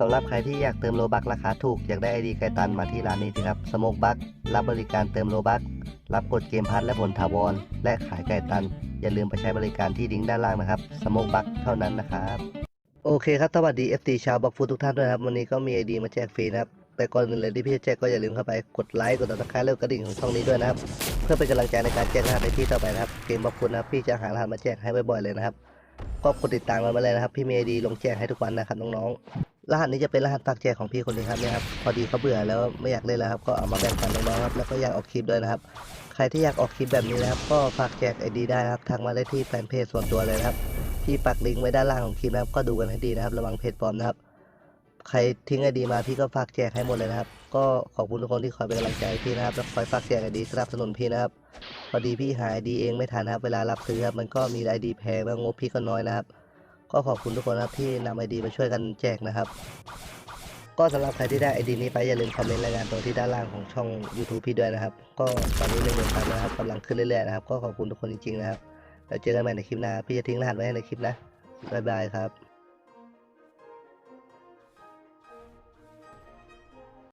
สำหรับใครที่อยากเติมโลบักราคาถูก อยากได้ไอดีไกตันมาที่ร้านนี้สิครับสโมกบักรับบริการเติมโลบักรับกดเกมพัทและผลถาวร และขายไก่ตัน อย่าลืมไปใช้บริการที่ลิงด้านล่างนะครับสโมกบักเท่านั้นนะครับโอเคครับสวัสดี FT ชาวบักฟูทุกท่านด้วยครับวันนี้ก็มีไอดีมาแจกฟรีนะครับแต่ก่อนอื่นเลยที่พี่จะแจกก็อย่าลืมเข้าไปกดไลค์กดติดตามแล้วกระดิ่งของช่องนี้ด้วยนะครับเพื่อเป็นกำลังใจในการแจกรหัสในที่ต่อไปนะครับเกมบักฟูนะครับพี่จะหารหัสมาแจกให้บ่อยๆเลยนะครับก็กดติดตามกันมาเลยนะครับพี่มีไอดีลงแจกให้ทุกวันนะครับน้องๆ รหัสนี้จะเป็นรหัสฝากแจกของพี่คนนี้ครับนี่ยครับ พอดีเขาเบื่อแล้วไม่อยากเล่นแล้วครับ ก็เอามาแบ่งปันน้องๆครับ แล้วก็อยากออกคลิปด้วยนะครับ ใครที่อยากออกคลิปแบบนี้นะครับ ก็ฝากแจกไอดีได้นะครับทักมาได้ที่แฟนเพจส่วนตัวเลยนะครับ ที่ปักลิงก์ไว้ด้านล่างของคลิปนะครับ ก็ดูกันให้ดีนะครับ ระวังเพจปลอมนะครับ ใครทิ้งไอดีมาพี่ก็ฝากแจกให้หมดเลยนะครับ ก็ขอบคุณทุกคนที่คอยเป็นกำลังใจพี่นะครับ แล้วคอยฝากแจกไอดีสนับสนุนพี่นะครับ พอดีพี่หาไอดีเองไม่ทันครับ เวลารับซื้อครับ มันก็มีไอดีแพงแล้วงบพี่ก็น้อยนะครับ ก็ขอบคุณทุกคนนะครับที่นำไอดีมาช่วยกันแจกนะครับ ก็สำหรับใครที่ได้ไอดีนี้ไปอย่าลืมคอมเมนต์รายงานตัวที่ด้านล่างของช่อง YouTube พี่ด้วยนะครับ ก็ตอนนี้หนึ่งหมื่นซับนะครับกำลังขึ้นเรื่อยๆนะครับก็ขอบคุณทุกคนจริงๆนะครับแล้วเจอกันใหม่ในคลิปหน้าพี่จะทิ้งรหัสไว้ให้ในคลิปนะบ๊ายบายครับ